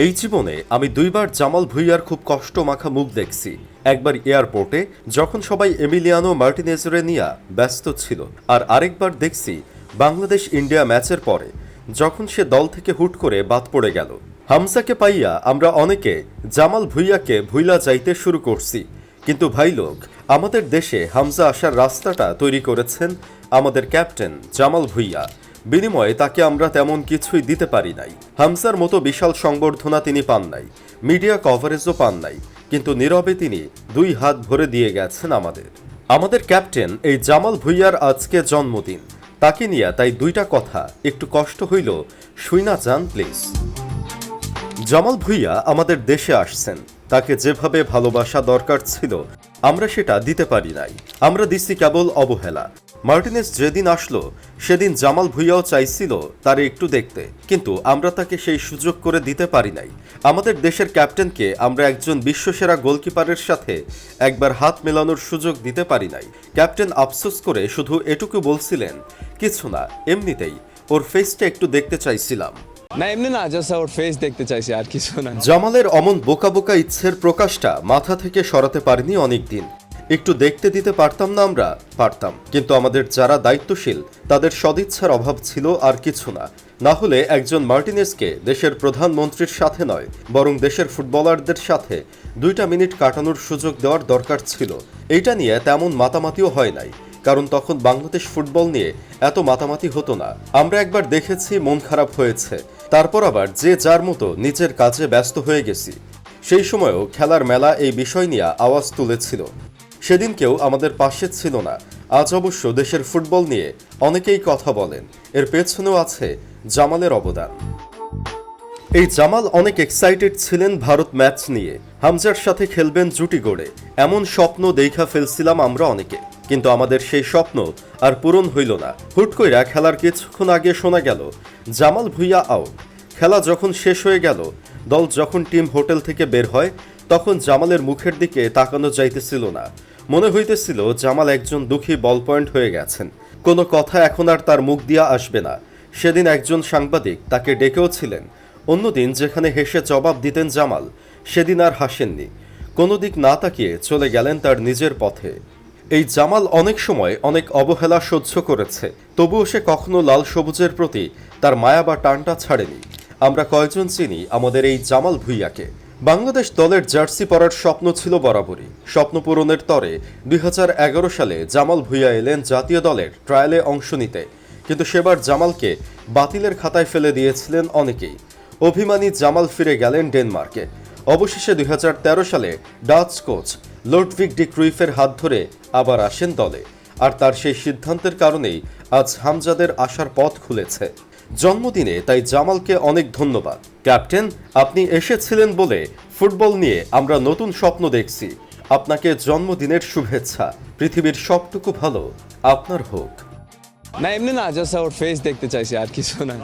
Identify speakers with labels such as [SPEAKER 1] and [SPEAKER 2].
[SPEAKER 1] এই জীবনে আমি দুইবার জামাল ভুইয়ার খুব কষ্ট মাখা মুখ দেখছি। একবার এয়ারপোর্টে, যখন সবাই এমিলিয়ানো মার্টিনেজরে নিয়ে ব্যস্ত ছিল, আর আরেকবার দেখছি বাংলাদেশ ইন্ডিয়া ম্যাচের পরে, যখন সে দল থেকে হুট করে বাদ পড়ে গেল। হামসাকে পাইয়া আমরা অনেকে জামাল ভুইয়াকে ভুইলা যাইতে শুরু করছি। কিন্তু ভাই লোক, আমাদের দেশে হামজা আসার রাস্তাটা তৈরি করেছেন আমাদের ক্যাপ্টেন জামাল ভুইয়া। বিনিময়ে তাকে আমরা তেমন কিছুই দিতে পারি নাই। হামসার মতো বিশাল সংবর্ধনা তিনি পান নাই, মিডিয়া কভারেজও পান নাই, কিন্তু নীরবে তিনি দুই হাত ভরে দিয়ে গেছেন আমাদের। আমাদের ক্যাপ্টেন এই জামাল ভুইয়ার আজকে জন্মদিন। তাকে নিয়ে তাই দুইটা কথা, একটু কষ্ট হইল শুইনা যান, প্লিজ। জামাল ভুইয়া আমাদের দেশে আসছেন। তাকে যেভাবে ভালোবাসা দরকার ছিল, আমরা সেটা দিতে পারি নাই। আমরা দিচ্ছি কেবল অবহেলা। মার্টিনেস যেদিন আসলো সেদিন জামাল ভুইয়াও চাইছিল তারে একটু দেখতে। কিন্তু আমরা তাকে সেই সুযোগ করে দিতে পারি নাই। আমাদের দেশের ক্যাপ্টেনকে আমরা একজন বিশ্বসেরা গোলকিপারের সাথে একবার হাত মেলানোর সুযোগ দিতে পারি নাই। ক্যাপ্টেন আফসোস করে শুধু এটুকু বলছিলেন কিছু না এমনিতেই ওর ফেসটা একটু দেখতে চাইছিলাম।
[SPEAKER 2] না এমনি না জাস্ট ওর ফেস দেখতে চাইছি আর কিছু না।
[SPEAKER 1] জামালের অমন বোকা বোকা ইচ্ছের প্রকাশটা মাথা থেকে সরাতে পারিনি অনেকদিন। একটু দেখতে দিতে পারতাম না আমরা, পারতাম। কিন্তু আমাদের যারা দায়িত্বশীল, তাদের সদিচ্ছার অভাব ছিল আর কিছু না। না হলে একজন মার্টিনেসকে দেশের প্রধানমন্ত্রীর সাথে নয়, বরং দেশের ফুটবলারদের সাথে দুইটা মিনিট কাটানোর সুযোগ দেওয়ার দরকার ছিল। এইটা নিয়ে তেমন মাতামাতিও হয় নাই, কারণ তখন বাংলাদেশ ফুটবল নিয়ে এত মাতামাতি হতো না। আমরা একবার দেখেছি মন খারাপ হয়েছে, তারপর আবার যে যার মতো নিজের কাজে ব্যস্ত হয়ে গেছি। সেই সময়ও খেলার মেলা এই বিষয় নিয়ে আওয়াজ তুলেছিল। সেদিন কেউ আমাদের পাশে ছিল না। আজ অবশ্য দেশের ফুটবল নিয়ে অনেকেই কথা বলেন। এর পেছনেও আছে জামালের অবদান। এই জামাল অনেক এক্সাইটেড ছিলেন ভারত ম্যাচ নিয়ে। হামজার সাথে খেলবেন জুটি গড়ে। এমন স্বপ্ন দেখা ফেলছিলাম আমরা অনেকে। কিন্তু আমাদের সেই স্বপ্ন আর পূরণ হইল না। হুট কইরা খেলার কিছুক্ষণ আগে শোনা গেল, জামাল ভুইয়া আউট খেলা যখন শেষ হয়ে গেল, দল যখন টিম হোটেল থেকে বের হয়, তখন জামালের মুখের দিকে তাকানো যাইতেছিল না। মনে হইতেছিল জামাল একজন দুঃখী বল পয়েন্ট হয়ে গেছেন। কোনো কথা এখন আর তার মুখ দিয়া আসবে না। সেদিন একজন সাংবাদিক তাকে ডেকেও ছিলেন। অন্যদিন যেখানে হেসে জবাব দিতেন জামাল, সেদিন আর হাসেননি। কোনো দিক না তাকিয়ে চলে গেলেন তার নিজের পথে। এই জামাল অনেক সময় অনেক অবহেলা সহ্য করেছে। তবুও সে কখনো লাল সবুজের প্রতি তার মায়া বা টানটা ছাড়েনি। আমরা কয়েকজন চিনি আমাদের এই জামাল ভুইয়াকে। বাংলাদেশ দলের জার্সি পরার স্বপ্ন ছিল বরাবরই। স্বপ্ন পূরণের তরে দুই হাজার এগারো সালে জামাল ভুইয়া এলেন জাতীয় দলের ট্রায়ালে অংশ নিতে। কিন্তু সেবার জামালকে বাতিলের খাতায় ফেলে দিয়েছিলেন অনেকেই। অভিমানী জামাল ফিরে গেলেন ডেনমার্কে। অবশেষে দুই হাজার তেরো সালে ডাচ কোচ লোডভিক ডি ক্রুইফের হাত ধরে আবার আসেন দলে। আর তার সেই সিদ্ধান্তের কারণেই আজ হামজাদের আসার পথ খুলেছে। জন্মদিনে তাই জামালকে অনেক ধন্যবাদ। ক্যাপ্টেন, আপনি এসেছিলেন বলে ফুটবল নিয়ে আমরা নতুন স্বপ্ন দেখছি। আপনাকে জন্মদিনের শুভেচ্ছা। পৃথিবীর সবটুকু ভালো। আপনার হোক।
[SPEAKER 2] না, এমনি না জাস্ট ওর ফেস দেখতে চাইছি, আর কিছু না।